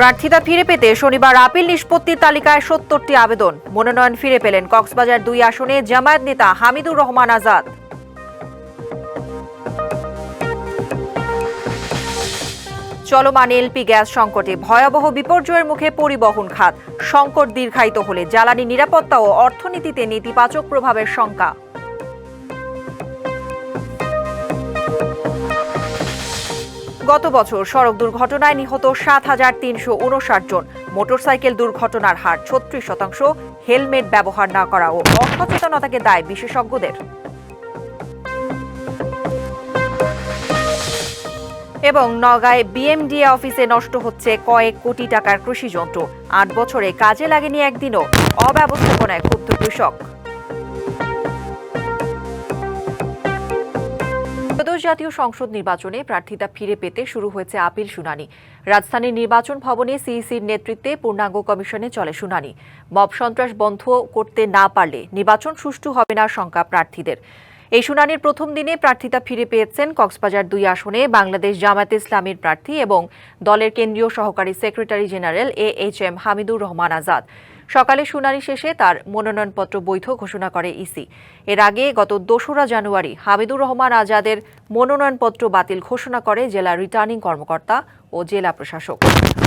প্রার্থিতা ফিরে পেতে শনিবার আপিল নিষ্পত্তির তালিকায় সত্তরটি আবেদন। মনোনয়ন ফিরে পেলেন কক্সবাজার দুই আসনে জামায়াত নেতা হামিদুর রহমান আজাদ। চলমান এলপি গ্যাস সংকটে ভয়াবহ বিপর্যয়ের মুখে পরিবহন খাত। সংকট দীর্ঘায়িত হলে জ্বালানি নিরাপত্তা ও অর্থনীতিতে নেতিবাচক প্রভাবের শঙ্কা। গত বছর সড়ক দুর্ঘটনায় নিহত সাত হাজার তিনশো উনষাট জন। মোটরসাইকেল দুর্ঘটনার হার ছত্রিশ শতাংশ। হেলমেট ব্যবহার না করা ও অসচেতনতাকে দায় বিশেষজ্ঞদের। এবং নগাঁয় বিএমডিএ অফিসে নষ্ট হচ্ছে কয়েক কোটি টাকার কৃষি যন্ত্র আট বছরে কাজে লাগেনি একদিনও। অব্যবস্থাপনায় ক্ষুব্ধ কৃষক। জাতীয় সংসদ নির্বাচনে প্রার্থিতা ফিরে পেতে শুরু হয়েছে আপিল শুনানি। রাজধানীর নির্বাচন ভবনে সিইসির নেতৃত্বে পূর্ণাঙ্গ কমিশনে চলে শুনানি। মব সন্ত্রাস বন্ধ করতে না পারলে নির্বাচন সুষ্ঠু হবে না শঙ্কা প্রার্থীদের। এই শুনানির প্রথম দিনে প্রার্থিতা ফিরে পেয়েছেন কক্সবাজার দুই আসনে বাংলাদেশ জামায়াতে ইসলামীর প্রার্থী এবং দলের কেন্দ্রীয় সহকারী secretary general A H M Hamidur Rahman Azad. সকালে শুনানি শেষে তার মনোনয়নপত্র বৈধ ঘোষণা করে ইসি। এর আগে গত দোসরা জানুয়ারি হামিদুর রহমান আজাদের মনোনয়নপত্র বাতিল ঘোষণা করে জেলা রিটার্নিং কর্মকর্তা ও জেলা প্রশাসক।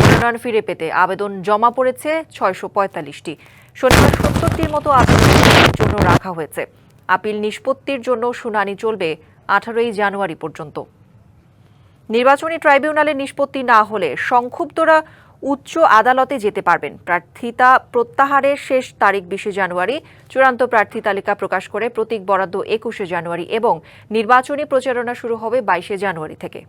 মনোনয়ন ফিরে পেতে আবেদন জমা পড়েছে ছয়শো পঁয়তাল্লিশটি। শনিবার সত্তরটির মতো আবেদনের জন্য রাখা হয়েছে। আপিল নিষ্পত্তির জন্য শুনানি চলবে আঠারোই জানুয়ারি পর্যন্ত। নির্বাচনী ট্রাইব্যুনালের নিষ্পত্তি না হলে সংক্ষুব্ধরা উচ্চ আদালতে যেতে পারবেন। প্রার্থিতা প্রত্যাহারের শেষ তারিখ বিশে জানুয়ারি। চূড়ান্ত প্রার্থী তালিকা প্রকাশ করে প্রতীক বরাদ্দ একুশে জানুয়ারি এবং নির্বাচনী প্রচারণা শুরু হবে বাইশে জানুয়ারি থেকে।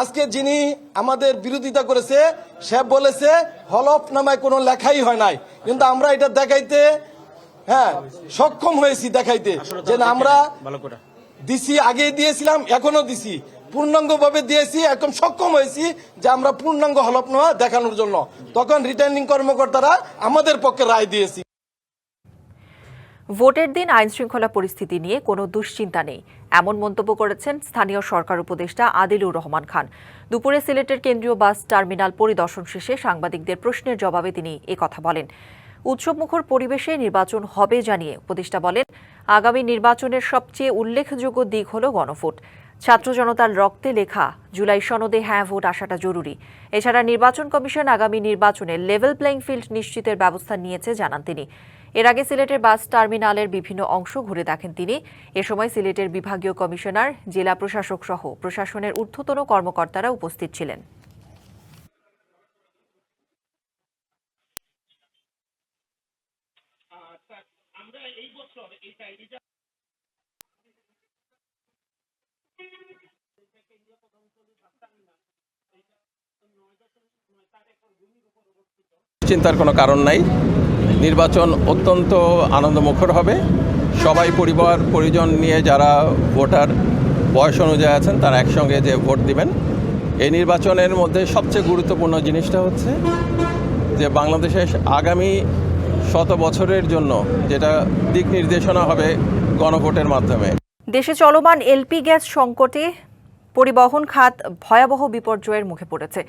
আজকে যিনি আমাদের বিরোধিতা করেছে, সে বলেছে, হলফনামায় কোনো লেখাই হয় নাই। কিন্তু আমরা এটা দেখাইতে হ্যাঁ সক্ষম হয়েছি দেখাইতে যে আমরা দিছি আগে দিয়েছিলাম এখনও দিছি। পূর্ণাঙ্গ ভাবে দিয়েছি, এখন সক্ষম হয়েছি যে আমরা পূর্ণাঙ্গ হলফ হলফনামা দেখানোর জন্য। তখন রিটার্নিং কর্মকর্তারা আমাদের পক্ষে রায় দিয়েছি। ভোটের দিন আইন শৃঙ্খলা পরিস্থিতি নিয়ে কোনো দুশ্চিন্তা নেই, এমন মন্তব্য করেছেন স্থানীয় সরকার উপদেষ্টা আদিলুর রহমান খান। দুপুরে সিলেটের কেন্দ্রীয় বাস টার্মিনাল পরিদর্শন শেষে সাংবাদিকদের প্রশ্নের জবাবে তিনি কথা বলেন। উৎসবমুখর পরিবেশে নির্বাচন হবে জানিয়ে উপদেষ্টা বলেন, আগামী নির্বাচনের সবচেয়ে উল্লেখযোগ্য দিক হল গণভোট। ছাত্র জনতার রক্তে লেখা, জুলাই সনদে হ্যাঁ ভোট আসাটা জরুরি। এছাড়া নির্বাচন কমিশন আগামী নির্বাচনে লেভেল প্লেইং ফিল্ড নিশ্চিতের ব্যবস্থা নিয়েছে, জানান তিনি। এর আগে সিলেটের বাস টার্মিনালের বিভিন্ন অংশ ঘুরে দেখেন তিনি। এ সময় সিলেটের বিভাগীয় কমিশনার, জেলা প্রশাসক সহ প্রশাসনের ঊর্ধ্বতন কর্মকর্তারা উপস্থিত ছিলেন। চিন্তার কোনো কারণ নাই। নির্বাচন অত্যন্ত আনন্দমুখর হবে। সবাই পরিবার, পরিজন নিয়ে যারা ভোটার বয়স অনুযায়ী আছেন, তারা একসঙ্গে যে ভোট দিবেন। এই নির্বাচনের মধ্যে সবচেয়ে গুরুত্বপূর্ণ জিনিসটা হচ্ছে যে বাংলাদেশের আগামী শত বছরের জন্য যেটা দিক নির্দেশনা হবে গণভোটের মাধ্যমে। দেশে চলমান এলপি গ্যাস সংকটে পরিবহন খাত ভয়াবহ বিপর্যয়ের মুখে পড়েছে।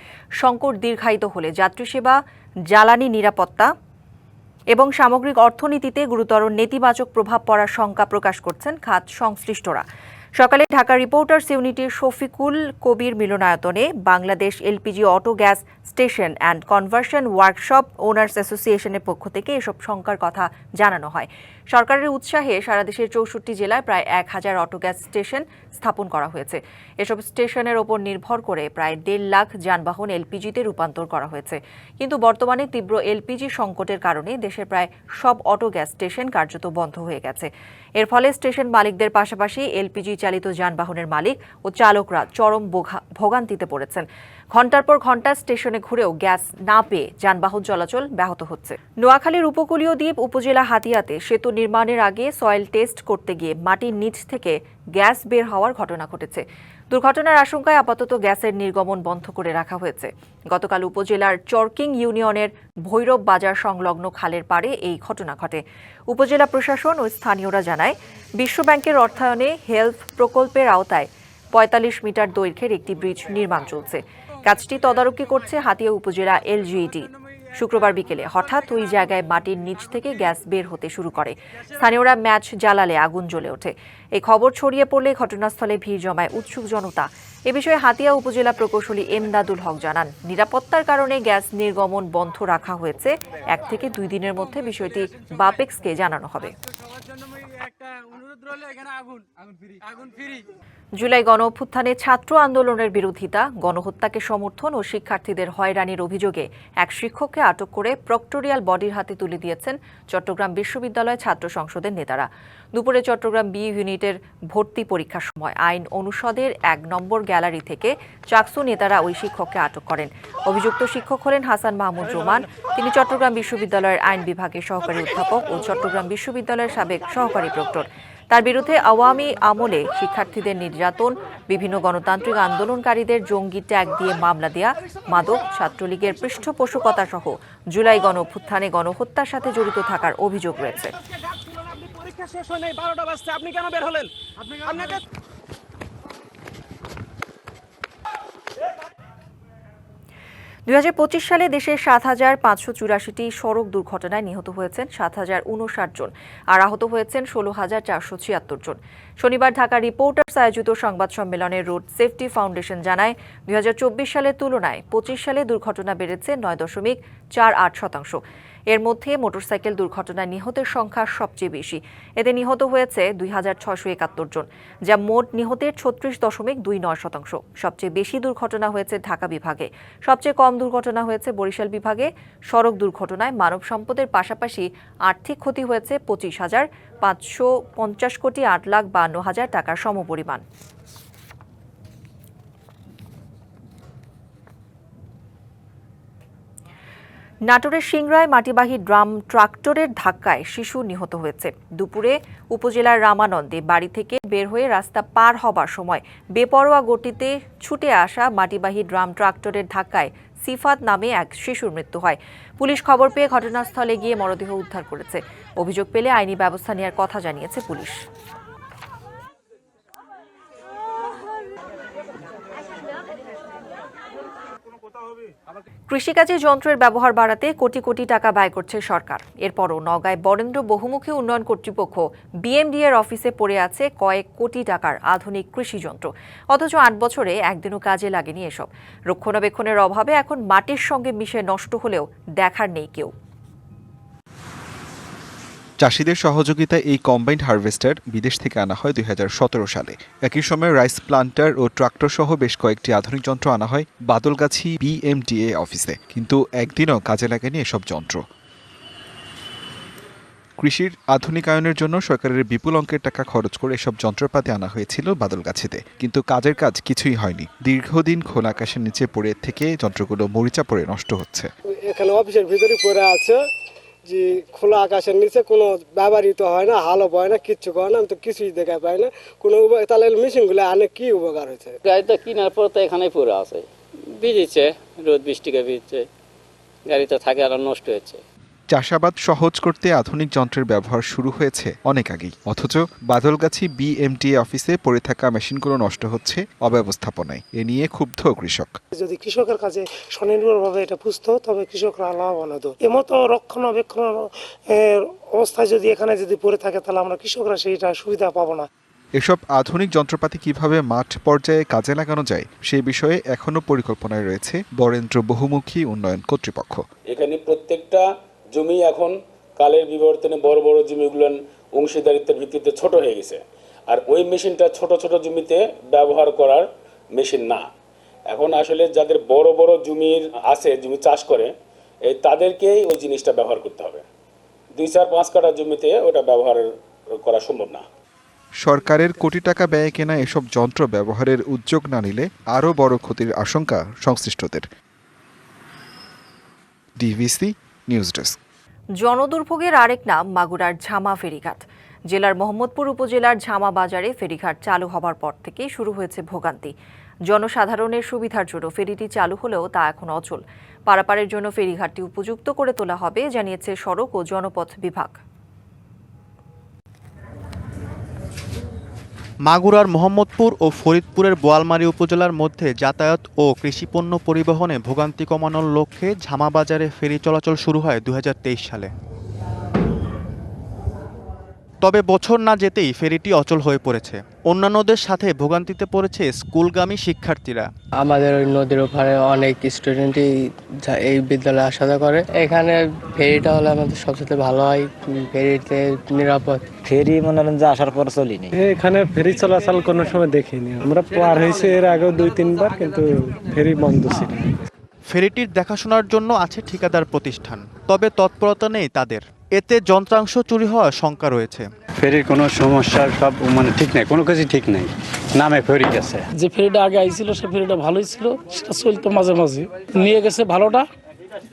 সংকট দীর্ঘায়িত হলে যাত্রী সেবা জ্বালানি নিরাপত্তা এবং সামগ্রিক অর্থনীতিতে গুরুতর নেতিবাচক প্রভাব পড়ার শঙ্কা প্রকাশ করছেন খাত সংশ্লিষ্টরা। সকালে ঢাকা রিপোর্টার্স ইউনিটির শফিকুল কবির মিলনায়তনে Bangladesh LPG auto gas station and conversion workshop owners অ্যাসোসিয়েশনের পক্ষ থেকে এসব শঙ্কার কথা জানানো হয়। সরকারের উৎসাহে সারা দেশের চৌষট্টি জেলায় প্রায় এক হাজার অটো গ্যাস স্টেশন স্থাপন করা হয়েছে। এসব স্টেশনের ওপর নির্ভর করে প্রায় দেড় লাখ যানবাহন এলপিজিতে রূপান্তর করা হয়েছে। কিন্তু বর্তমানে তীব্র এলপিজি সংকটের কারণে দেশের প্রায় সব অটো গ্যাস স্টেশন কার্যত বন্ধ হয়ে গেছে। এর ফলে স্টেশন মালিকদের পাশাপাশি এলপিজি চালিত যানবাহনের মালিক ও চালকরা চরম ভোগান্তিতে পড়েছেন। ঘণ্টার পর ঘণ্টা স্টেশনে ঘুরেও গ্যাস না পেয়ে যানবাহন চলাচল ব্যাহত হচ্ছে। নোয়াখালীর উপকূলীয় দ্বীপ উপজেলা হাতিয়াতে সেতু নির্মাণের আগে সয়েল টেস্ট করতে গিয়ে মাটির নিচ থেকে গ্যাস বের হওয়ার ঘটনা ঘটেছে। দুর্ঘটনার আশঙ্কায় আপাতত গ্যাসের নির্গমন বন্ধ করে রাখা হয়েছে। গতকাল উপজেলার চরকিং ইউনিয়নের ভৈরব বাজার সংলগ্ন খালের পাড়ে এই ঘটনা ঘটে। উপজেলা প্রশাসন ও স্থানীয়রা জানায়, বিশ্বব্যাংকের অর্থায়নে হেলথ প্রকল্পের আওতায় পঁয়তাল্লিশ মিটার দৈর্ঘ্যের একটি ব্রিজ নির্মাণ চলছে। কাজটি তদারকি করছে হাতিয়া উপজেলা এলজিইডি শুক্রবার বিকেলে হঠাৎ ওই জায়গায় মাটির নিচ থেকে গ্যাস বের হতে শুরু করে। স্থানীয়রা ম্যাচ জ্বালালে আগুন জ্বলে ওঠে। এই খবর ছড়িয়ে পড়লে ঘটনাস্থলে ভিড় জমায় উৎসুক জনতা। এ বিষয়ে হাতিয়া উপজেলা প্রকৌশলী এমদাদুল হক জানান, নিরাপত্তার কারণে গ্যাস নির্গমন বন্ধ রাখা হয়েছে। এক থেকে দুই দিনের মধ্যে বিষয়টি বাপেক্সকে জানানো হবে। জুলাই গণ অভ্যুত্থানে ছাত্র আন্দোলনের বিরোধিতা, গণহত্যাকে সমর্থন ও শিক্ষার্থীদের হয়রানির অভিযোগে এক শিক্ষককে আটক করে প্রক্টোরিয়াল বডির হাতে তুলে দিয়েছেন চট্টগ্রাম বিশ্ববিদ্যালয় ছাত্র সংসদের নেতারা। দুপুরে চট্টগ্রাম বি ইউনিটের ভর্তি পরীক্ষার সময় আইন অনুষদের এক নম্বর গ্যালারি থেকে চাকসু নেতারা ওই শিক্ষককে আটক করেন। অভিযুক্ত শিক্ষক হলেন হাসান মাহমুদ রোমান। তিনি চট্টগ্রাম বিশ্ববিদ্যালয়ের আইন বিভাগের সহকারী অধ্যাপক ও চট্টগ্রাম বিশ্ববিদ্যালয়ের সাবেক সহকারী প্রক্টর। তার বিরুদ্ধে আওয়ামী আমলে শিক্ষার্থীদের নির্যাতন, বিভিন্ন গণতান্ত্রিক আন্দোলনকারীদের জঙ্গি ট্যাগ দিয়ে মামলা দেয়া, মাদক, ছাত্রলীগের পৃষ্ঠপোষকতা সহ জুলাই গণ অভ্যুত্থানে গণহত্যার সাথে জড়িত থাকার অভিযোগ রয়েছে। শেষ বারোটা বাজতে আপনি কেন বের হলেন? আপনাকে দুই হাজার পঁচিশ সালে দেশে সাত হাজার পাঁচশো চুরাশিটি সড়ক দুর্ঘটনায় নিহত হয়েছেন সাত হাজার উনষাট জন আর আহত হয়েছেন ষোলো হাজার চারশো ছিয়াত্তর জন। শনিবার ঢাকা রিপোর্টার্স আয়োজিত সংবাদ সম্মেলনে রোড সেফটি ফাউন্ডেশন জানায়, দুই হাজার চব্বিশ সালের তুলনায় পঁচিশ সালে দুর্ঘটনা বেড়েছে নয় দশমিক চার আট শতাংশ। এর মধ্যে মোটরসাইকেল দুর্ঘটনায় নিহতের সংখ্যা সবচেয়ে বেশি। এতে নিহত হয়েছে দুই হাজার ছয়শো একাত্তর জন, যা মোট নিহতের ছত্রিশ দশমিক দুই নয় শতাংশ। সবচেয়ে বেশি দুর্ঘটনা হয়েছে ঢাকা বিভাগে। সবচেয়ে কম দুর্ঘটনা হয়েছে বরিশাল বিভাগে। সড়ক দুর্ঘটনায় মানব সম্পদের পাশাপাশি আর্থিক ক্ষতি হয়েছে পঁচিশ হাজার পাঁচশো পঞ্চাশ কোটি আট লাখ বান্ন হাজার টাকার সমপরিমাণ। নাটোরের সিংড়ায় মাটিবাহী ড্রাম ট্রাক্টরের ধাক্কায় শিশু নিহত হয়েছে। দুপুরে উপজেলার রামানন্দে বাড়ি থেকে বের হয়ে রাস্তা পার হবার সময় বেপরোয়া গতিতে ছুটে আসা মাটিবাহী ড্রাম ট্রাক্টরের ধাক্কায় সিফাত নামে এক শিশুর মৃত্যু হয়। পুলিশ খবর পেয়ে ঘটনাস্থলে গিয়ে মরদেহ উদ্ধার করেছে। অভিযোগ পেলে আইনি ব্যবস্থা নেওয়ার কথা জানিয়েছে পুলিশ। কৃষিকাজে যন্ত্রের ব্যবহার বাড়াতে কোটি কোটি টাকা ব্যয় করছে সরকার। এরপরও নগায় বরেন্দ্র বহুমুখী উন্নয়ন কর্তৃপক্ষ বিএমডি এর অফিসে পড়ে আছে কয়েক কোটি টাকার আধুনিক কৃষি যন্ত্র। অথচ আট বছরে একদিনও কাজে লাগেনি এসব। রক্ষণাবেক্ষণের অভাবে এখন মাটির সঙ্গে মিশে নষ্ট হলেও দেখার নেই কেউ। চাষিদের সহযোগিতায় এই কম্বাইন্ড হারভেস্টার বিদেশ থেকে আনা হয় দুই হাজার সতেরো সালে। একই সময় রাইস প্লান্টার ও ট্রাক্টর সহ বেশ কয়েকটি আধুনিক যন্ত্র আনা হয় বাদলগাছি বিএমডিএ অফিসে। কিন্তু একদিনও কাজে লাগেনি এসব যন্ত্র। কৃষির আধুনিকায়নের জন্য সরকারের বিপুল অঙ্কের টাকা খরচ করে এসব যন্ত্রপাতি আনা হয়েছিল বাদলগাছিতে। কিন্তু কাজের কাজ কিছুই হয়নি। দীর্ঘদিন খোলা আকাশের নিচে পড়ে থেকে যন্ত্রগুলো মরিচা পড়ে নষ্ট হচ্ছে। এখানে অফিসের ভিতরে পড়ে আছে। যে খোলা আকাশের নিচে কোনো ব্যবহৃত হয় না হালো হয় না, কিচ্ছু করে না, আমি তো কিছুই দেখা পাই না। কোনো তাহলে মেশিনগুলো আনে কি উপকার হয়েছে? গাড়িটা কেনার পর তো এখানেই পুরো আছে। ভিজেছে, রোদ বৃষ্টিকে ভিজছে, গাড়িটা থাকে আর নষ্ট হচ্ছে চাষাবাদ সহজ করতে আধুনিক যন্ত্রের ব্যবহার শুরু হয়েছে অনেক আগেই। অথচ বাদলগাছি বিএমটিএ অফিসে পড়ে থাকা মেশিনগুলো নষ্ট হচ্ছে অব্যবস্থাপনায়। এ নিয়ে ক্ষুব্ধ কৃষক। যদি কৃষকের কাছে স্বনির্ভরভাবে এটা পুষতো তবে কৃষকরা লাভবান হতো। এমতো রক্ষণাবেক্ষণ অবস্থায় যদি এখানে যদি পড়ে থাকে তাহলে আমরা কৃষকরা সেইটা সুবিধা পাবো না। এসব আধুনিক যন্ত্রপাতি কীভাবে মাঠ পর্যায়ে কাজে লাগানো যায় সেই বিষয়ে এখনও পরিকল্পনায় রয়েছে বরেন্দ্র বহুমুখী উন্নয়ন কর্তৃপক্ষ। এখানে প্রত্যেকটা জমি এখন কালের বিবর্তনে বড় বড় জমিগুলো অংশীদারিত্বের ভিত্তিতে ছোট হয়ে গেছে। আর ওই মেশিনটা ছোট ছোট জমিতে ব্যবহার করার মেশিন না। এখন আসলে যাদের বড় বড় জমির আছে, জমি চাষ করে, এই তাদেরকেই ওই জিনিসটা ব্যবহার করতে হবে। দুই চার পাঁচ কাটা জমিতে ওটা ব্যবহার করা সম্ভব না। সরকারের কোটি টাকা ব্যয়ে কেনা এসব যন্ত্র ব্যবহারের উদ্যোগ না নিলে আরও বড় ক্ষতির আশঙ্কা সংশ্লিষ্টদের। DVC news desk. জনদুর্ভোগের আরেক নাম মাগুরার ঝামা ফেরিঘাট। জেলার মোহাম্মদপুর উপজেলার ঝামা বাজারে ফেরিঘাট চালু হবার পর থেকেই শুরু হয়েছে ভোগান্তি। জনসাধারণের সুবিধার জন্য ফেরিটি চালু হলেও তা এখন অচল। পারাপারের জন্য ফেরিঘাটটি উপযুক্ত করে তোলা হবে, জানিয়েছে সড়ক ও জনপথ বিভাগ। মাগুরার মোহাম্মদপুর ও ফরিদপুরের বোয়ালমারী উপজেলার মধ্যে যাতায়াত ও কৃষিপণ্য পরিবহনে ভোগান্তি কমানোর লক্ষ্যে ঝামাবাজারে ফেরি চলাচল শুরু হয় দু হাজার তেইশ সালে। তবে বছর না যেতেই ফেরিটি অচল হয়ে পড়েছে। অন্যান্যদের সাথে ভোগান্তিতে পড়েছে স্কুলগামী শিক্ষার্থীরা। আমাদের ওই নদীর ওপারে অনেক স্টুডেন্টই এই বিদ্যালয়ে আসা যাওয়া করে। এখানে ফেরিটা হলে আমাদের সবচেয়ে ভালো হয় ফেরিতে নিরাপদ। ফেরি মনে করেন যে আসার পর চলিনি। এখানে ফেরি চলাচল কোনো সময় দেখিনি। আমরা পার হয়েছে এর আগেও দুই তিনবার কিন্তু ফেরি বন্ধ ছিল। ফেরিটির দেখাশোনার জন্য আছে ঠিকাদার প্রতিষ্ঠান তবে তৎপরতা নেই তাদের। এতে যন্ত্রাংশ চুরি হওয়ার শঙ্কা রয়েছে। ফেরির কোনো সমস্যা সব মানে ঠিক নাই কোনো কিছু ঠিক নাই। নামে ফেরি গেছে। যে ফেরিটা আগে আইছিল সে ফেরিটা ভালোই ছিল সেটা চলতো মাঝে মাঝে। নিয়ে গেছে ভালোটা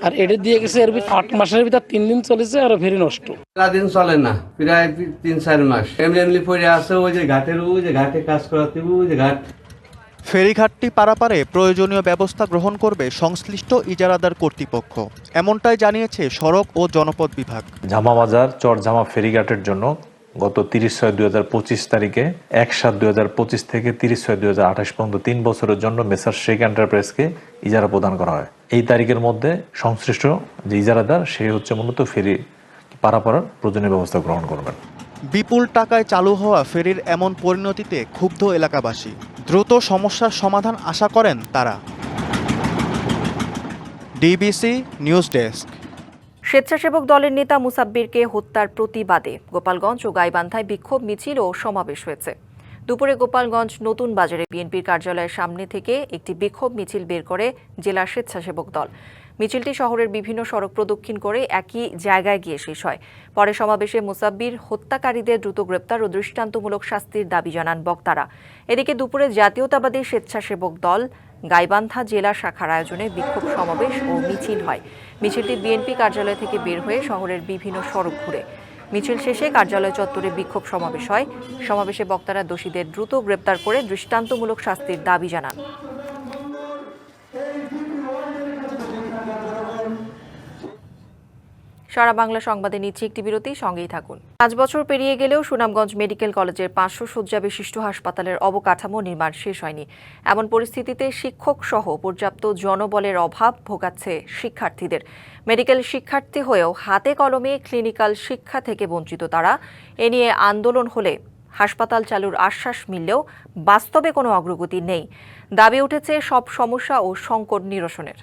আর এটা দিয়ে গেছে এর ভিতর আট মাসের ভিতর তিন দিন চলেছে আর ফেরি নষ্ট। দিন চলে না প্রায় তিন চার মাস। এমনি এমনি পড়ে আছে ওই যে ঘাটের ওই যে ঘাটে কাজ করাতে ওই যে ঘাট ফেরিঘাটটি পারাপারে প্রয়োজনীয় ব্যবস্থা গ্রহণ করবে সংশ্লিষ্ট ইজারাদার কর্তৃপক্ষ। এমনটাই জানিয়েছে সড়ক ও জনপদ বিভাগ। ঝামাবাজার চরঝামা ফেরিঘাটের জন্য গত তিরিশ ছয় দুই হাজার পঁচিশ তারিখে এক সাত দুই হাজার পঁচিশ থেকে তিরিশ ছয় দুই হাজার আঠাশ পর্যন্ত তিন বছরের জন্য মেসার শেখ এন্টারপ্রাইজকে ইজারা প্রদান করা হয়। এই তারিখের মধ্যে সংশ্লিষ্ট যে ইজারাদার, সে হচ্ছে মূলত ফেরি পারাপাড়ার প্রয়োজনীয় ব্যবস্থা গ্রহণ করবেন। বিপুল টাকায় চালু হওয়া ফেরির এমন পরিণতিতে ক্ষুব্ধ এলাকাবাসী। দ্রুত সমস্যার সমাধান আশা করেন তারা। DBC news desk. স্বেচ্ছাসেবক দলের নেতা মুসাব্বিরকে হত্যার প্রতিবাদে গোপালগঞ্জ ও গাইবান্ধায় বিক্ষোভ, মিছিল ও সমাবেশ হয়েছে। দুপুরে গোপালগঞ্জ নতুন বাজারে বিএনপির কার্যালয়ের সামনে থেকে একটি বিক্ষোভ মিছিল বের করে জেলা স্বেচ্ছাসেবক দল। মিছিলটি শহরের বিভিন্ন সড়ক প্রদক্ষিণ করে একই জায়গায় গিয়ে শেষ হয়। পরে সমাবেশে মুসাব্বির হত্যাকারীদের দ্রুত গ্রেপ্তার ও দৃষ্টান্তমূলক শাস্তির দাবি জানান বক্তারা। এদিকে দুপুরে জাতীয়তাবাদী স্বেচ্ছাসেবক দল গাইবান্ধা জেলা শাখার আয়োজনে বিক্ষোভ সমাবেশ ও মিছিল হয়। মিছিলটি বিএনপি কার্যালয় থেকে বের হয়ে শহরের বিভিন্ন সড়ক ঘুরে। মিছিল শেষে কার্যালয় চত্বরে বিক্ষোভ সমাবেশ হয়। সমাবেশে বক্তারা দোষীদের দ্রুত গ্রেপ্তার করে দৃষ্টান্তমূলক শাস্তির দাবি জানান। সারা বাংলা সংবাদে নিচ্ছে একটি বিরতি, সঙ্গেই থাকুন। পাঁচ বছর পেরিয়ে গেলেও সুনামগঞ্জ মেডিকেল কলেজের পাঁচশো শয্যা বিশিষ্ট হাসপাতালের অবকাঠামো নির্মাণ শেষ হয়নি। এমন পরিস্থিতিতে শিক্ষক সহ পর্যাপ্ত জনবলের অভাব ভোগাচ্ছে শিক্ষার্থীদের। মেডিকেল শিক্ষার্থী হয়েও হাতে কলমে ক্লিনিক্যাল শিক্ষা থেকে বঞ্চিত তারা। এ নিয়ে আন্দোলন হলে হাসপাতাল চালুর আশ্বাস মিললেও বাস্তবে কোনো অগ্রগতি নেই। দাবি উঠেছে সব সমস্যা ও সংকট নিরসনের।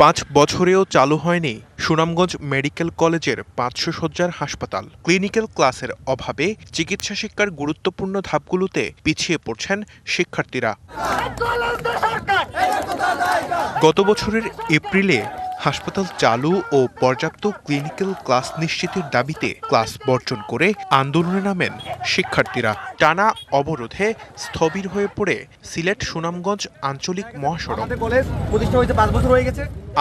পাঁচ বছরেও চালু হয়নি সুনামগঞ্জ মেডিকেল কলেজের পাঁচশো শয্যার হাসপাতাল। ক্লিনিক্যাল ক্লাসের অভাবে চিকিৎসা শিক্ষার গুরুত্বপূর্ণ ধাপগুলোতে পিছিয়ে পড়ছেন শিক্ষার্থীরা। গত বছরের এপ্রিলে হাসপাতাল চালু ও পর্যাপ্ত ক্লিনিক্যাল ক্লাস নিশ্চিতের দাবিতে ক্লাস বর্জন করে আন্দোলনে নামেন শিক্ষার্থীরা। টানা অবরোধে স্থবির হয়ে পড়ে সিলেট সুনামগঞ্জ আঞ্চলিক মহাসড়ক।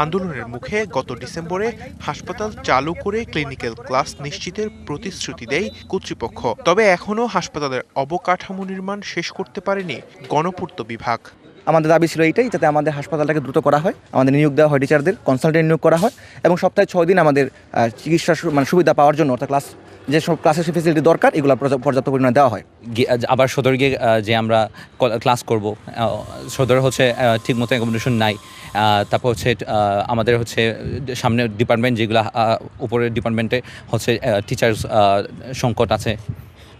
আন্দোলনের মুখে গত ডিসেম্বরে হাসপাতাল চালু করে ক্লিনিক্যাল ক্লাস নিশ্চিতের প্রতিশ্রুতি দেয় কর্তৃপক্ষ। তবে এখনও হাসপাতালের অবকাঠামো নির্মাণ শেষ করতে পারেনি গণপূর্ত বিভাগ। আমাদের দাবি ছিল এইটাই যাতে আমাদের হাসপাতালটাকে দ্রুত করা হয় আমাদের নিয়োগ দেওয়া হয় টিচারদের কনসালটেন্ট নিয়োগ করা হয় এবং সপ্তাহে ছয় দিন আমাদের চিকিৎসা সু- মানে সুবিধা পাওয়ার জন্য অর্থাৎ ক্লাস যে সব ক্লাসের ফেসিলিটি দরকার এগুলো পর্যাপ্ত- পরিমাণে দেওয়া হয়। আবার সদর গিয়ে যে আমরা ক্লাস করব সদর হচ্ছে ঠিকমতো অ্যাকোমোডেশন নাই তারপর হচ্ছে আমাদের হচ্ছে সামনে ডিপার্টমেন্ট যেগুলো উপরের ডিপার্টমেন্টে হচ্ছে টিচার্স সংকট আছে।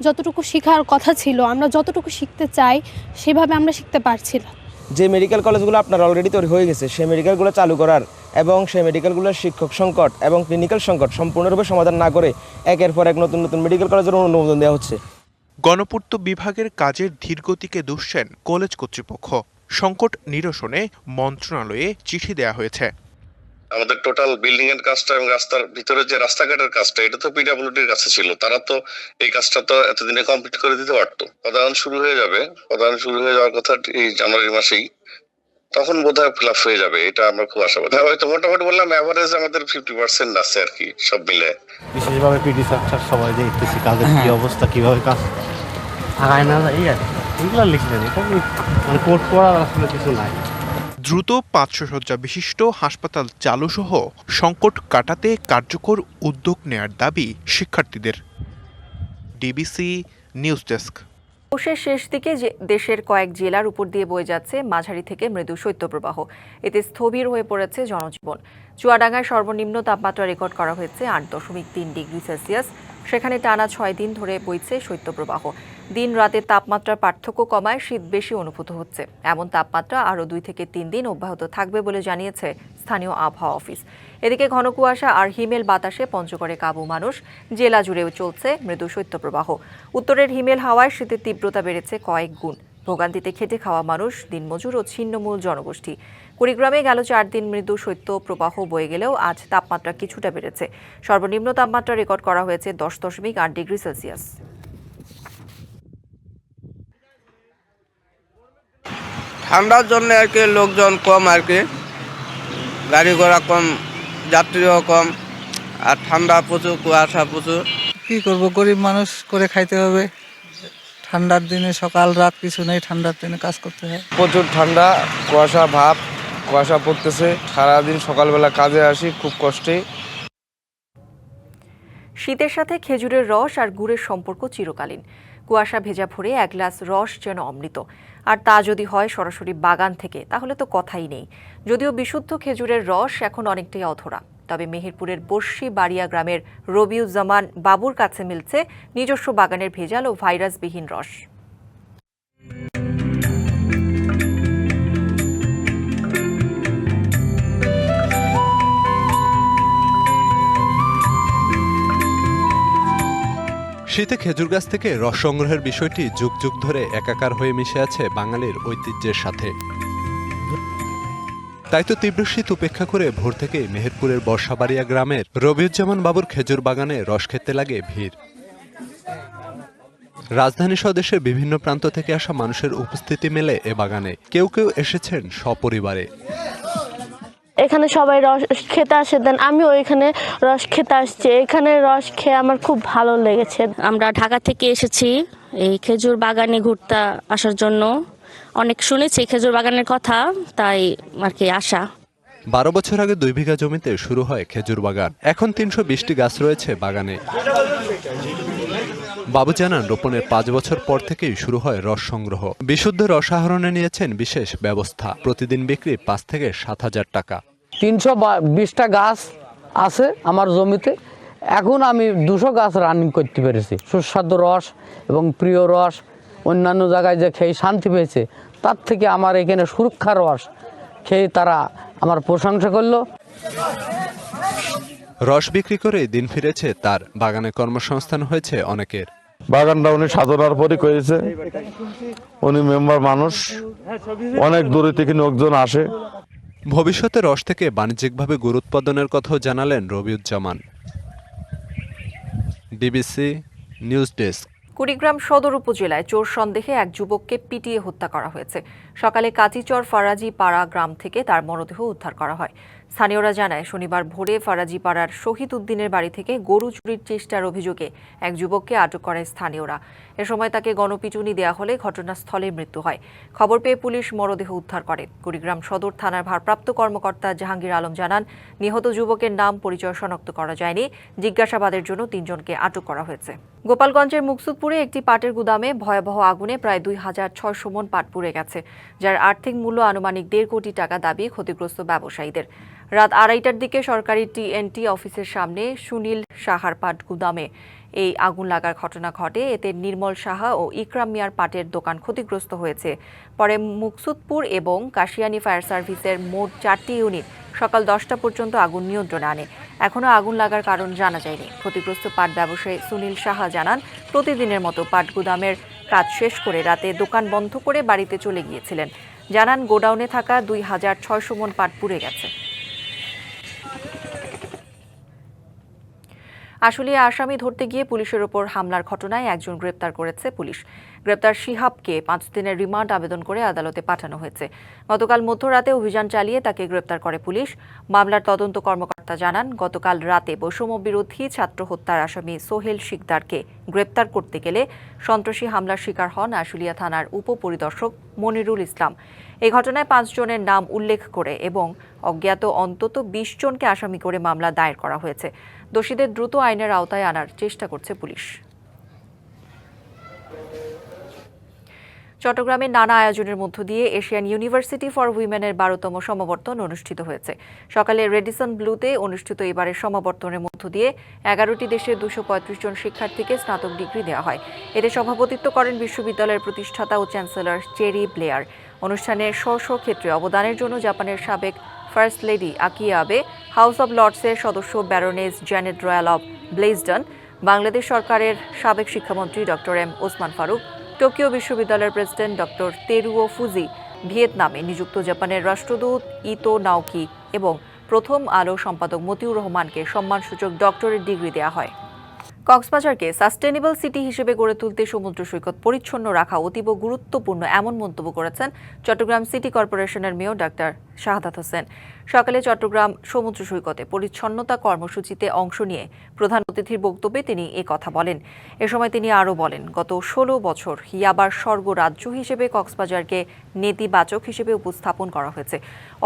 যতটুকু শেখার কথা ছিল আমরা যতটুকু শিখতে চাই সেভাবে আমরা শিখতে পারছি না। যে মেডিকেল কলেজগুলো আপনার অলরেডি তৈরি হয়ে গেছে, সেই মেডিকেলগুলো চালু করার এবং সেই মেডিকেলগুলোর শিক্ষক সংকট এবং ক্লিনিক্যাল সংকট সম্পূর্ণরূপে সমাধান না করে একের পর এক নতুন নতুন মেডিকেল কলেজের অনুমোদন দেওয়া হচ্ছে। গণপূর্ত বিভাগের কাজের ধীরগতিকে দুষছেন কলেজ কর্তৃপক্ষ। সংকট নিরসনে মন্ত্রণালয়ে চিঠি দেয়া হয়েছে। আমাদের টোটাল বিল্ডিং এর কাজটা এবং রাস্তার ভিতরে যে রাস্তাঘাটের কাজটা এটা তো পিডাব্লিউডির কাছে ছিল। তারা তো এই কাজটা তো এতদিনে কমপ্লিট করে দিতে পারতো। পদায়ন শুরু হয়ে যাবে। পদায়ন শুরু হয়ে যাওয়ার কথা এই জানুয়ারি মাসেই। তখন বোধহয় ফিল হয়ে যাবে এটা আমরা খুব আশাবাদী হ্যাঁ, হয়তো মোটামুটি বললাম অ্যাভারেজ আমাদের ফিফটি পার্সেন্ট আছে আর কি সব মিলে। বিশেষভাবে পিডি স্ট্রাকচার সবাই দেখতেছি কাজের কি অবস্থা কীভাবে কাজ? আগায় না যায় এই আর কি। এগুলো লিখলেন এটা কি? মানে কোর্ট করার আসলে কিছু নাই। দ্রুত পাঁচশো বিশিষ্ট হাসপাতাল চালুসহ সংকট কাটাতে কার্যকর উদ্যোগ নেয়ার দাবি শিক্ষার্থীদের। DBC news desk. পৌষের শেষ দিকে দেশের কয়েক জেলার উপর দিয়ে বয়ে যাচ্ছে মাঝারি থেকে মৃদু শৈত্যপ্রবাহ। এতে স্থবির হয়ে পড়েছে জনজীবন। চুয়াডাঙ্গায় সর্বনিম্ন তাপমাত্রা রেকর্ড করা হয়েছে আট দশমিক তিন ডিগ্রি সেলসিয়াস। সেখানে টানা ছয় দিন ধরে বইছে শৈত্যপ্রবাহ। দিন রাতের তাপমাত্রার পার্থক্য কমায়, শীত বেশি অনুভূত হচ্ছে। এমন তাপমাত্রা আরও দুই থেকে তিন দিন অব্যাহত থাকবে বলে জানিয়েছে স্থানীয় আবহাওয়া অফিস। এদিকে ঘন কুয়াশা আর হিমেল বাতাসে পঞ্চগড়ে কাবু মানুষ, জেলা জুড়েও চলছে মৃদু শৈত্যপ্রবাহ। উত্তরের হিমেল হাওয়ায় শীতের তীব্রতা বেড়েছে কয়েক গুণ। ভোগান্তিতে খেটে খাওয়া মানুষ, দিনমজুর ও ছিন্নমূল জনগোষ্ঠী। কুড়িগ্রামে গেল চার দিন মৃদু শৈত্য প্রবাহ বয়ে গেলেও আজ তাপমাত্রা কিছুটা বেড়েছে। সর্বনিম্ন তাপমাত্রা রেকর্ড করা হয়েছে দশ দশমিক আট ডিগ্রি সেলসিয়াস। ঠান্ডার জন্য আর কি লোকজন কম আর কি। গাড়ি ঘোড়া কম যাত্রীও কম আর ঠান্ডা প্রচুর কুয়াশা প্রচুর। কি করব গরিব মানুষ করে খাইতে হবে। ঠান্ডার দিনে সকাল রাত কিছু নেই ঠান্ডার দিনে কাজ করতে হয়। প্রচুর ঠান্ডা কুয়াশা ভাব কুয়াশা পড়তেছে। সারাদিন সকালবেলা কাজে আসি খুব কষ্টে। শীতের সাথে খেজুরের রস আর গুড়ের সম্পর্ক চিরকালীন। কুয়াশা ভেজা ভরে এক গ্লাস রস যেন অমৃত। আর তা যদি হয় সরাসরি বাগান থেকে, তাহলে তো কথাই নেই। যদিও বিশুদ্ধ খেজুরের রস এখন অনেকটাই অধরা, তবে মেহেরপুরের বর্ষি বাড়িয়া গ্রামের রবিউজ্জামান বাবুর কাছে মিলছে নিজস্ব বাগানের ভেজাল ও ভাইরাসবিহীন রস। শীতে খেজুর গাছ থেকে রস সংগ্রহের বিষয়টি যুগ যুগ ধরে একাকার হয়ে মিশে আছে বাঙালির ঐতিহ্যের সাথে। তাই তো তীব্র শীত উপেক্ষা করে ভোর থেকে মেহেরপুরের বর্ষাবাড়িয়া গ্রামের রবিউজ্জামান বাবুর খেজুর বাগানে রস খেতে লাগে ভিড়। রাজধানী স্বদেশের বিভিন্ন প্রান্ত থেকে আসা মানুষের উপস্থিতি মেলে এ বাগানে। কেউ কেউ এসেছেন সপরিবারে। এখানে সবাই রস খেতে আসে দেন আমিও এখানে রস খেতে আসছি। এখানে রস খেয়ে আমার খুব ভালো লেগেছে। আমরা ঢাকা থেকে এসেছি এই খেজুর বাগানে ঘুরতে আসার জন্য। অনেক শুনেছি খেজুর বাগানের কথা তাই আর কি আসা বারো বছর আগে দুই বিঘা জমিতে শুরু হয় খেজুর বাগান। এখন তিনশো বিশটি গাছ রয়েছে বাগানে। বাবু জানান রোপণের পাঁচ বছর পর থেকেই শুরু হয় রস সংগ্রহ। বিশুদ্ধ রস আহরণে নিয়েছেন বিশেষ ব্যবস্থা। প্রতিদিন বিক্রি পাঁচ থেকে সাত হাজার টাকা। তিনশো বিশটা গাছ আছে আমার জমিতে। এখন আমি দুশো গাছ রানিং করতে পেরেছি। সুস্বাদু রস এবং প্রিয় রস অন্যান্য জায়গায় যে খেয়ে শান্তি পেয়েছে তার থেকে আমার এখানে সুরক্ষা রস খেয়ে তারা আমার প্রশংসা করল। রস বিক্রি করে দিন ফিরেছে তার। বাগানে কর্মসংস্থান হয়েছে অনেকের। বাগানটা উনি সাধনার পরই করেছে। উনি মেম্বার মানুষ। অনেক দূরে থেকে লোকজন আসে। ভবিষ্যতে রস থেকে বাণিজ্যিকভাবে গুরু উৎপাদনের কথাও জানালেন Rabiuzzaman. DBC news desk. Kurigram সদর উপজেলায় চোর সন্দেহে এক যুবককে পিটিয়ে হত্যা করা হয়েছে। সকালে কাচিচর ফারাজি পাড়া গ্রাম থেকে তার মরদেহ উদ্ধার করা হয়। স্থানীয়রা জানায়, শনিবার ভোরে ফারাজিপাড়ার শহীদ উদ্দিনের বাড়ি থেকে গরু চুরির চেষ্টার অভিযোগে এক যুবককে আটক করে স্থানীয়রা। এ সময় তাকে গণপিটুনি দেওয়া হলে ঘটনাস্থলে মৃত্যু হয়। খবর পেয়ে পুলিশ মরদেহ উদ্ধার করে। কুড়িগ্রাম সদর থানার ভারপ্রাপ্ত কর্মকর্তা জাহাঙ্গীর আলম জানান, নিহত যুবকের নাম পরিচয় শনাক্ত করা যায়নি। জিজ্ঞাসাবাদের জন্য তিনজনকে আটক করা হয়েছে। গোপালগঞ্জের মুকসুদপুরে একটি পাটের গুদামে ভয়াবহ আগুনে প্রায় দুই হাজার ছয়শো মন পাট পুড়ে গেছে, যার আর্থিক মূল্য আনুমানিক দেড় কোটি টাকা দাবি ক্ষতিগ্রস্ত ব্যবসায়ীদের। রাত আড়াইটার দিকে সরকারি টিএনটি অফিসের সামনে সুনীল সাহার পাট গুদামে এই আগুন লাগার ঘটনা ঘটে। এতে নির্মল সাহা ও ইকরাম মিয়ার পাটের দোকান ক্ষতিগ্রস্ত হয়েছে। পরে মুকসুদপুর এবং কাশিয়ানি ফায়ার সার্ভিসের মোট চারটি ইউনিট সকাল দশটা পর্যন্ত আগুন নিয়ন্ত্রণে আনে। এখনও আগুন লাগার কারণ জানা যায়নি। ক্ষতিগ্রস্ত পাট ব্যবসায়ী সুনীল সাহা জানান, প্রতিদিনের মতো পাট গুদামের কাজ শেষ করে রাতে দোকান বন্ধ করে বাড়িতে চলে গিয়েছিলেন। জানান, গোডাউনে থাকা দুই হাজার ছয়শো মন পাট পুড়ে গেছে। আসলে আসামি ধরতে গিয়ে পুলিশের ওপর হামলার ঘটনায় একজন গ্রেপ্তার করেছে পুলিশ। গ্রেপ্তার শিহাবকে পাঁচ দিনের রিমান্ড আবেদন করে আদালতে পাঠানো হয়েছে। গতকাল মধ্যরাতে অভিযান চালিয়ে তাকে গ্রেপ্তার করে পুলিশ। মামলার তদন্ত কর্মকর্তা জানান, গতকাল রাতে বৈষম্য বিরোধী ছাত্র হত্যার আসামি সোহেল শিকদারকে গ্রেপ্তার করতে গেলে সন্ত্রাসী হামলার শিকার হন আশুলিয়া থানার উপপরিদর্শক মনিরুল ইসলাম। এই ঘটনায় পাঁচজনের নাম উল্লেখ করে এবং অজ্ঞাত অন্তত বিশ জনকে আসামি করে মামলা দায়ের করা হয়েছে। দোষীদের দ্রুত আইনের আওতায় আনার চেষ্টা করছে পুলিশ। চট্টগ্রামে নানা আয়োজনের মধ্য দিয়ে এশিয়ান ইউনিভার্সিটি ফর উইমেনের বারোতম সমাবর্তন অনুষ্ঠিত হয়েছে। সকালে রেডিসন ব্লুতে অনুষ্ঠিত এবারের সমাবর্তনের মধ্য দিয়ে এগারোটি দেশের দুশো পঁয়ত্রিশ জন শিক্ষার্থীকে স্নাতক ডিগ্রি দেওয়া হয়। এতে সভাপতিত্ব করেন বিশ্ববিদ্যালয়ের প্রতিষ্ঠাতা ও চ্যান্সেলর চেরি ব্লেয়ার। অনুষ্ঠানে স্ব স্ব ক্ষেত্রে অবদানের জন্য জাপানের সাবেক ফার্স্ট লেডি আকিয়া আবে, হাউস অব লর্ডসের সদস্য Baroness Janet Royall of Blaisdon Bangladesh সরকারের সাবেক শিক্ষামন্ত্রী doctor M Osman Faruk, Tokyo বিশ্ববিদ্যালয়ের প্রেসিডেন্ট ডক্টর তেরুও ফুজি, ভিয়েতনামে নিযুক্ত জাপানের রাষ্ট্রদূত ইতো নাওকি এবং প্রথম আলো সম্পাদক মতিউর রহমানকে সম্মানসূচক ডক্টরেট ডিগ্রি দেওয়া হয়। কক্সবাজারকে সাস্টেনেবল সিটি হিসেবে গড়ে তুলতে সমুদ্র সৈকত পরিচ্ছন্ন রাখা অতীব গুরুত্বপূর্ণ এমন মন্তব্য করেছেন চট্টগ্রাম সিটি কর্পোরেশনের মেয়র ডাক্তার শাহাদাত হোসেন। সকালে চট্টগ্রাম সমুদ্র সৈকতে পরিচ্ছন্নতা কর্মসূচিতে অংশ নিয়ে প্রধান অতিথির বক্তব্যে তিনি এ কথা বলেন। এ সময় তিনি আরও বলেন, গত ষোলো বছর ইয়াবার স্বর্গরাজ্য হিসেবে কক্সবাজারকে নেতিবাচক হিসেবে উপস্থাপন করা হয়েছে।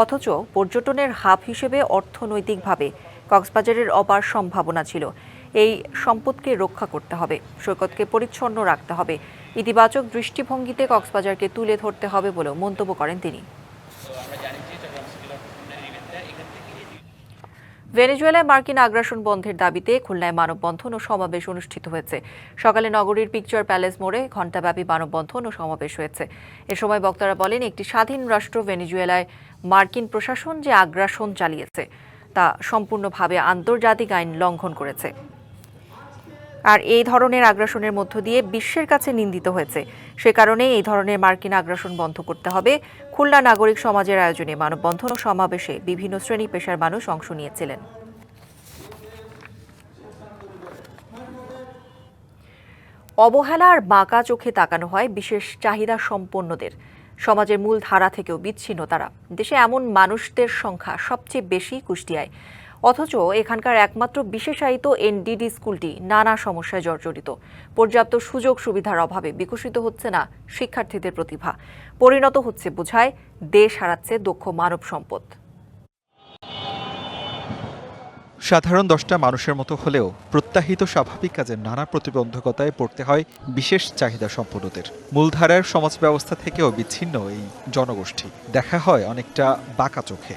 অথচ পর্যটনের হাব হিসেবে অর্থনৈতিকভাবে কক্সবাজারের অপার সম্ভাবনা ছিল। এই সম্পদকে রক্ষা করতে হবে, সৈকতকে পরিচ্ছন্ন রাখতে হবে। ইতিবাচক দৃষ্টিভঙ্গিতে কক্সবাজারকে তুলে ধরতে হবে বলেও মন্তব্য করেন তিনি। ভেনেজুয়েলায় মার্কিন আগ্রাসন বন্ধের দাবিতে খুলনায় মানববন্ধন ও সমাবেশ অনুষ্ঠিত হয়েছে। সকালে নগরীর পিকচার প্যালেস মোড়ে ঘণ্টাব্যাপী মানববন্ধন ও সমাবেশ হয়েছে। এ সময় বক্তারা বলেন, একটি স্বাধীন রাষ্ট্র ভেনেজুয়েলায় মার্কিন প্রশাসন যে আগ্রাসন চালিয়েছে, তা সম্পূর্ণভাবে আন্তর্জাতিক আইন লঙ্ঘন করেছে। আর এই ধরনের আগ্রাসনের মধ্য দিয়ে বিশ্বের কাছে নিন্দিত হয়েছে। সে কারণে এই ধরনের মার্কিন আগ্রাসন বন্ধ করতে হবে। খুলনা নাগরিক সমাজের আয়োজনে মানববন্ধন ও সমাবেশে বিভিন্ন শ্রেণি পেশার মানুষ অংশ নিয়েছিলেন। অবহেলার বাঁকা চোখে তাকানো হয় বিশেষ চাহিদা সম্পন্নদের। সমাজের মূল ধারা থেকেও বিচ্ছিন্ন তারা। দেশে এমন মানুষদের সংখ্যা সবচেয়ে বেশি কুষ্টিয়ায়। অথচ এখানকার একমাত্র বিশেষায়িত এনডিডি স্কুলটি নানা সমস্যায় জর্জরিত। পর্যাপ্ত সুযোগ সুবিধার অভাবে বিকশিত হচ্ছে না শিক্ষার্থীদের প্রতিভা। পরিণত হচ্ছে বোঝায়, দেশ হারাচ্ছে দক্ষ মানব সম্পদ। সাধারণ দশটা মানুষের মতো হলেও প্রত্যাহিত স্বাভাবিক কাজের নানা প্রতিবন্ধকতায় পড়তে হয় বিশেষ চাহিদা সম্পন্নদের। মূলধারার সমাজ ব্যবস্থা থেকেও বিচ্ছিন্ন এই জনগোষ্ঠী। দেখা হয় অনেকটা বাঁকা চোখে।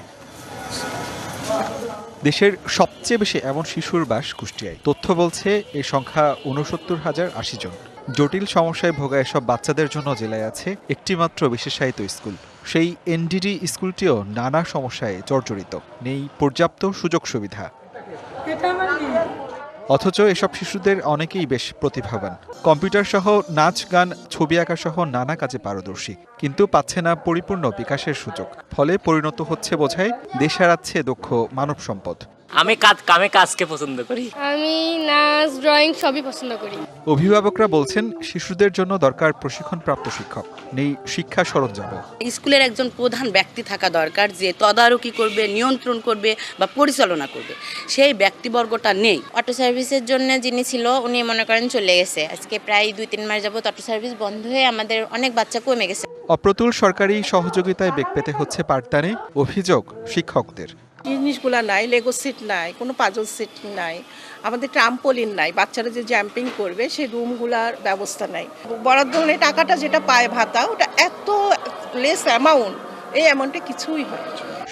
দেশের সবচেয়ে বেশি এমন শিশুর বাস কুষ্টিয়ায় তথ্য বলছে এর সংখ্যা উনসত্তর হাজার আশি জন। জটিল সমস্যায় ভোগা এসব বাচ্চাদের জন্য জেলায় আছে একটিমাত্র বিশেষায়িত স্কুল। সেই এনডিডি স্কুলটিও নানা সমস্যায় জর্জরিত। নেই পর্যাপ্ত সুযোগ সুবিধা। অথচ এসব শিশুদের অনেকেই বেশ প্রতিভাবান। কম্পিউটার সহ নাচ, গান, ছবি আঁকা সহ নানা কাজে পারদর্শী, কিন্তু পাচ্ছে না পরিপূর্ণ বিকাশের সুযোগ। ফলে পরিণত হচ্ছে বোঝায় দেশ হারাচ্ছে দক্ষ মানব সম্পদ। আমি কাজ কামে কাজকে পছন্দ করি। আমি নাচ ড্রয়িং সবই পছন্দ করি। অভিভাবকরা বলছেন শিশুদের জন্য দরকার প্রশিক্ষণপ্রাপ্ত শিক্ষক। নেই শিক্ষা সরঞ্জাম। স্কুলের একজন প্রধান ব্যক্তি থাকা দরকার যে তদারকি করবে নিয়ন্ত্রণ করবে বা পরিচালনা করবে। সেই ব্যক্তিবর্গটা নেই। অটো সার্ভিসের জন্য যিনি ছিল উনি মনে করেন চলে গেছে। আজকে প্রায় দুই তিন মাস যাবত অটো সার্ভিস বন্ধ হয়ে আমাদের অনেক বাচ্চা কমে গেছে। অপ্রতুল সরকারি সহযোগিতায় বেগ পেতে হচ্ছে পাঠদানে অভিযোগ শিক্ষকদের। জিনিসগুলো নাই লেগো সিট নাই কোনো পাজল সিট নাই আমাদের ট্রাম্পোলিন নাই বাচ্চারা যে জাম্পিং করবে সেই রুমগুলার ব্যবস্থা নাই। বরাদ্দ হলে টাকাটা যেটা পায় ভাতা ওটা এত লেস অ্যামাউন্ট এই অ্যামাউন্টে কিছুই হয়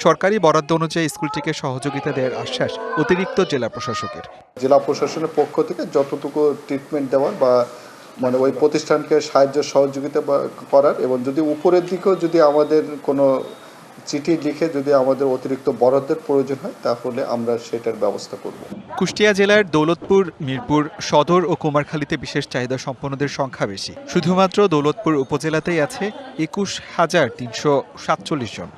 সরকারি বরাদ্দ অনুযায়ী স্কুলটিকে সহযোগিতা দেওয়ার আশ্বাস অতিরিক্ত জেলা প্রশাসকের। জেলা প্রশাসনের পক্ষ থেকে যতটুকু ট্রিটমেন্ট দেওয়ার বা মানে ওই প্রতিষ্ঠানকে সাহায্য সহযোগিতা করার এবং যদি উপরের দিকেও যদি আমাদের কোনো চিঠি লিখে যদি আমাদের অতিরিক্ত বরাদ্দের প্রয়োজন হয় তাহলে আমরা সেটার ব্যবস্থা করব। কুষ্টিয়া জেলার দৌলতপুর মিরপুর সদর ও কুমারখালীতে বিশেষ চাহিদা সম্পন্নদের সংখ্যা বেশি। শুধুমাত্র দৌলতপুর উপজেলাতেই আছে একুশ হাজার তিনশো সাতচল্লিশ জন।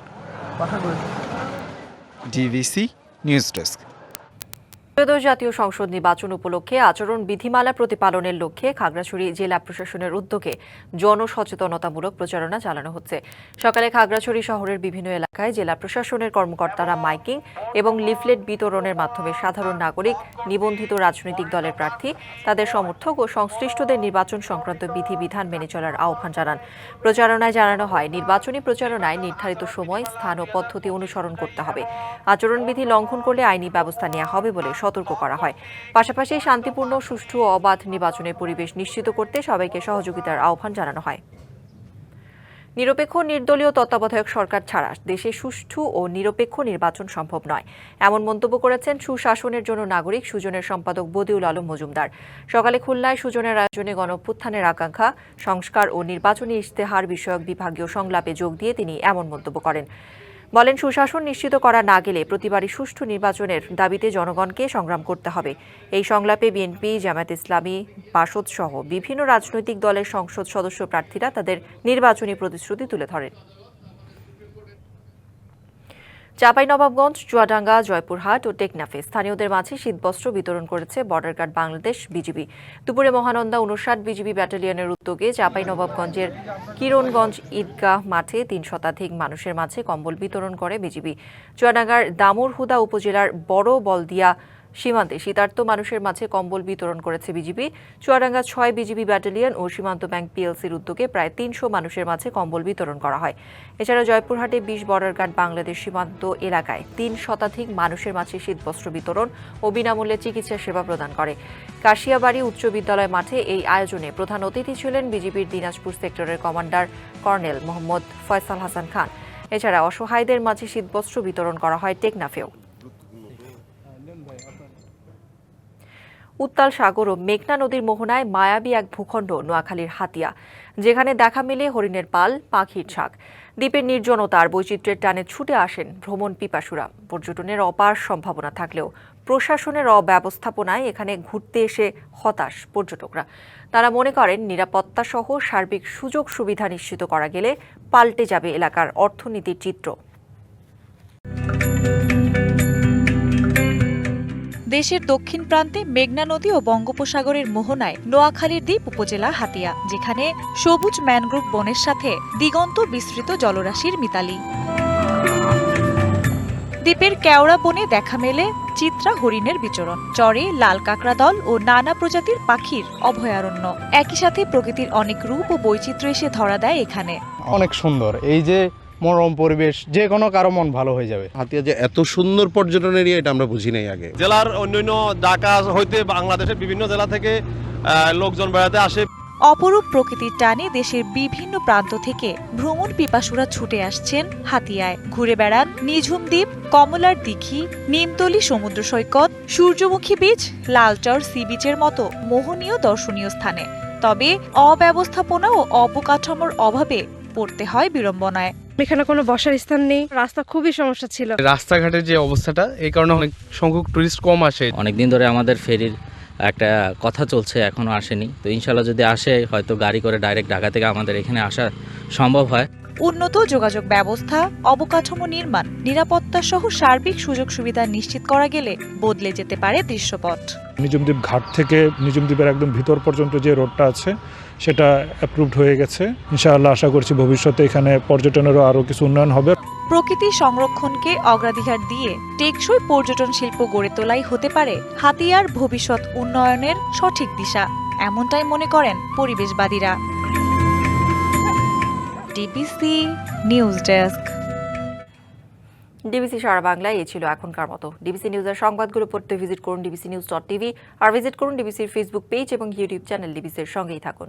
DVC news desk. ত্রয়োদশ জাতীয় সংসদ নির্বাচন উপলক্ষে আচরণ বিধিমালা প্রতিপালনের লক্ষ্যে খাগড়াছড়ি জেলা প্রশাসনের উদ্যোগে জনসচেতনতামূলক প্রচারণা চালানো হচ্ছে। সকালে খাগড়াছড়ি শহরের বিভিন্ন এলাকায় জেলা প্রশাসনের কর্মকর্তারা মাইকিং এবং লিফলেট বিতরণের মাধ্যমে সাধারণ নাগরিক, নিবন্ধিত রাজনৈতিক দলের প্রার্থী, তাদের সমর্থক ও সংশ্লিষ্টদের নির্বাচন সংক্রান্ত বিধিবিধান মেনে চলার আহ্বান জানান। প্রচারণায় জানানো হয়, নির্বাচনী প্রচারণায় নির্ধারিত সময়, স্থান ও পদ্ধতি অনুসরণ করতে হবে। আচরণবিধি লঙ্ঘন করলে আইনি ব্যবস্থা নেওয়া হবে বলে সতর্ক করা হয়। পাশাপাশি শান্তিপূর্ণ, সুষ্ঠু ও অবাধ নির্বাচনের পরিবেশ নিশ্চিত করতে সবাইকে সহযোগিতার আহ্বান জানানো হয়। নিরপেক্ষ, নির্দলীয় তত্ত্বাবধায়ক সরকার ছাড়া দেশে সুষ্ঠু ও নিরপেক্ষ নির্বাচন সম্ভব নয়। এমন মন্তব্য করেছেন সুশাসনের জন্য নাগরিক সুজনের সম্পাদক বদিউল আলম মজুমদার। সকালে খুলনায় সুজনের আয়োজনে গণপুত্থানের আকাঙ্ক্ষা, সংস্কার ও নির্বাচনী ইশতেহার বিষয়ক বিভাগীয় সংলাপে যোগ দিয়ে তিনি এমন মন্তব্য করেন। বলেন, সুশাসন নিশ্চিত করা না গেলে প্রতিবারই সুষ্ঠু নির্বাচনের দাবিতে জনগণকে সংগ্রাম করতে হবে। এই সংলাপে বিএনপি, জামায়াত ইসলামী, বাসদ সহ বিভিন্ন রাজনৈতিক দলের সংসদ সদস্য প্রার্থীরা তাদের নির্বাচনী প্রতিশ্রুতি তুলে ধরেন। চাঁপাইনবাবগঞ্জ, চুয়াডাঙ্গা, জয়পুরহাট ও টেকনাফে। স্থানীয়দের মাঝে শীতবস্ত্র বিতরণ করেছে বর্ডার গার্ড বাংলাদেশ বিজিবি। দুপুরে মহানন্দা উনষাট বিজিবি ব্যাটালিয়নের উদ্যোগে চাঁপাইনবাবগঞ্জের কিরণগঞ্জ ঈদগাহ মাঠে তিন শতাধিক মানুষের মাঝে কম্বল বিতরণ করে বিজিবি। চুয়াডাঙ্গার দামুরহুদা উপজেলার বড় বলদিয়া সীমান্তে শীতার্ত মানুষের মাঝে কম্বল বিতরণ করেছে বিজিবি চুয়াডাঙ্গা ছয় বিজিবি ব্যাটালিয়ন ও সীমান্ত ব্যাংক পিএলসির উদ্যোগে প্রায় তিনশো মানুষের মাঝে কম্বল বিতরণ করা হয়। এছাড়া জয়পুরহাটে বিশ বর্ডার গার্ড বাংলাদেশ সীমান্ত এলাকায় তিন শতাধিক মানুষের মাঝে শীতবস্ত্র বিতরণ ও বিনামূল্যে চিকিৎসা সেবা প্রদান করে। কাশিয়াবাড়ি উচ্চ বিদ্যালয় মাঠে এই আয়োজনে প্রধান অতিথি ছিলেন বিজিবির দিনাজপুর সেক্টরের কমান্ডার কর্নেল মোহাম্মদ ফয়সাল হাসান খান। এছাড়া অসহায়দের মাঝে শীতবস্ত্র বিতরণ করা হয় টেকনাফেও। উত্তাল সাগর ও মেঘনা নদীর মোহনায় মায়াবী এক ভূখণ্ড, নোয়াখালীর হাতিয়া। যেখানে দেখা মেলে হরিণের পাল, পাখির ঝাঁক দ্বীপের নির্জনতা আর বৈচিত্র্যের টানে ছুটে আসেন ভ্রমণ পিপাসুরা। পর্যটনের অপার সম্ভাবনা থাকলেও প্রশাসনের অব্যবস্থাপনায় এখানে ঘুরতে এসে হতাশ পর্যটকরা। তারা মনে করেন, নিরাপত্তা সহ সার্বিক সুযোগ সুবিধা নিশ্চিত করা গেলে পাল্টে যাবে এলাকার অর্থনীতির চিত্র। দেশের দক্ষিণ প্রান্তে মেঘনা নদী ও বঙ্গোপসাগরের মোহনায় নোয়াখালীর দ্বীপ উপজেলা হাতিয়া, যেখানে সবুজ ম্যানগ্রোভ বনের সাথে দিগন্ত বিস্তৃত জলরাশির মিতালি। দ্বীপের কেওড়া বনে দেখা মেলে চিত্রা হরিণের বিচরণ, চরে লাল কাঁকড়া দল ও নানা প্রজাতির পাখির অভয়ারণ্য। একই সাথে প্রকৃতির অনেক রূপ ও বৈচিত্র্য এসে ধরা দেয় এখানে। অনেক সুন্দর। এই যে মনোরম পরিবেশ যে কোনো কারও মন ভালো হয়ে যাবে। হাতিয়া যে এত সুন্দর পর্যটন এরিয়া এটা আমরা বুঝি নাই আগে। জেলার অন্যান্য ঢাকা হইতে বাংলাদেশের বিভিন্ন জেলা থেকে লোকজন বেড়াতে আসে। অপরূপ প্রকৃতির টানে দেশের বিভিন্ন প্রান্ত থেকে ভ্রমণ পিপাসুরা ছুটে আসছেন হাতিয়ায়। ঘুরে বেড়ান নিঝুম দ্বীপ কমলার দিঘি নিমতলি সমুদ্র সৈকত সূর্যমুখী বীচ লালচর সি বিচের মতো মোহনীয় দর্শনীয় স্থানে। তবে অব্যবস্থাপনা ও অবকাঠামোর অভাবে পড়তে হয় বিড়ম্বনায়। এখানে কোনো বসার স্থান নেই। রাস্তা খুবই সমস্যা ছিল। রাস্তাঘাটের যে অবস্থাটা এই কারণে অনেক সংখ্যক টুরিস্ট কম আসে। অনেকদিন ধরে আমাদের ফেরির একটা কথা চলছে এখনও আসেনি। তো ইনশাল্লাহ যদি আসে হয়তো গাড়ি করে ডাইরেক্ট ঢাকা থেকে আমাদের এখানে আসা সম্ভব হয়। উন্নত যোগাযোগ ব্যবস্থা অবকাঠামো নির্মাণ নিরাপত্তা সহ সার্বিক সুযোগ সুবিধা নিশ্চিত করা গেলে বদলে যেতে পারে দৃশ্যপট। নিজুমদ্বীপ ঘাট থেকে নিজুমদ্বীপের একদম ভিতর পর্যন্ত যে রোডটা আছে সেটা অ্যাপ্রুভড হয়ে গেছে। ইনশাআল্লাহ আশা করছি ভবিষ্যতে এখানে পর্যটনেরও আরও কিছু উন্নয়ন হবে। প্রকৃতি সংরক্ষণকে অগ্রাধিকার দিয়ে টেকসই পর্যটন শিল্প গড়ে তোলাই হতে পারে হাতিয়ার ভবিষ্যৎ উন্নয়নের সঠিক দিশা এমনটাই মনে করেন পরিবেশবাদীরা। ডিবিসি নিউজ ডেস্ক ডিবিসি সারা বাংলায় এই ছিল এখনকার মতো। ডিবিসি নিউজের সংবাদগুলো পড়তে ভিজিট করুন ডিবিসি নিউজ ডট টিভি আর ভিজিট করুন ডিবিসির ফেসবুক পেজ এবং ইউটিউব চ্যানেল ডিবিসির সঙ্গেই থাকুন।